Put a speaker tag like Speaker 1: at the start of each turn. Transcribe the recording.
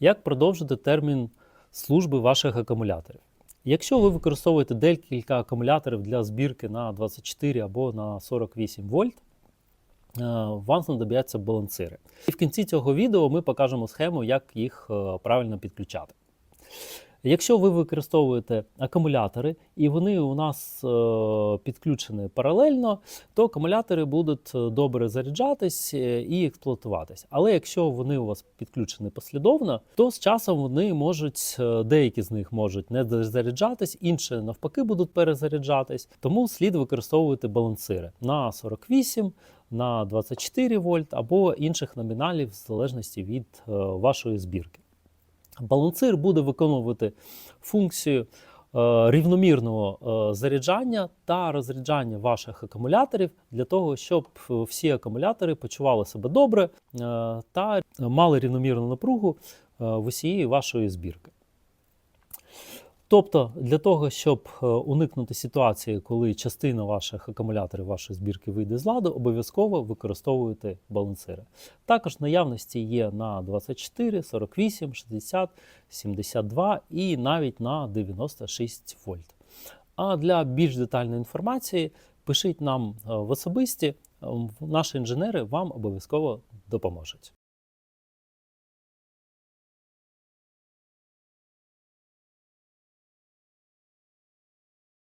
Speaker 1: Як продовжити термін служби ваших акумуляторів? Якщо ви використовуєте декілька акумуляторів для збірки на 24 або на 48 вольт, е, вам знадобляться балансири. І в кінці цього відео ми покажемо схему, як їх е, правильно підключати. Якщо ви використовуєте акумулятори і вони у нас е, підключені паралельно, то акумулятори будуть е, добре заряджатись е, і експлуатуватись. Але якщо вони у вас підключені послідовно, то з часом вони можуть, деякі з них можуть не заряджатись, інші навпаки будуть перезаряджатись. Тому слід використовувати балансири на 48, на 24 вольт або інших номіналів в залежності від вашої збірки. Балансир буде виконувати функцію е, рівномірного е, заряджання та розряджання ваших акумуляторів для того, щоб всі акумулятори почували себе добре е, та мали рівномірну напругу в усієї вашої збірки. Тобто, для того, щоб е, уникнути ситуації, коли частина ваших акумуляторів вашої збірки вийде з ладу, обов'язково використовуйте балансири. Також наявності є на 24, 48, 60, 72 і навіть на 96 вольт. А для більш детальної інформації пишіть нам е, в особисті, е, наші інженери вам обов'язково допоможуть.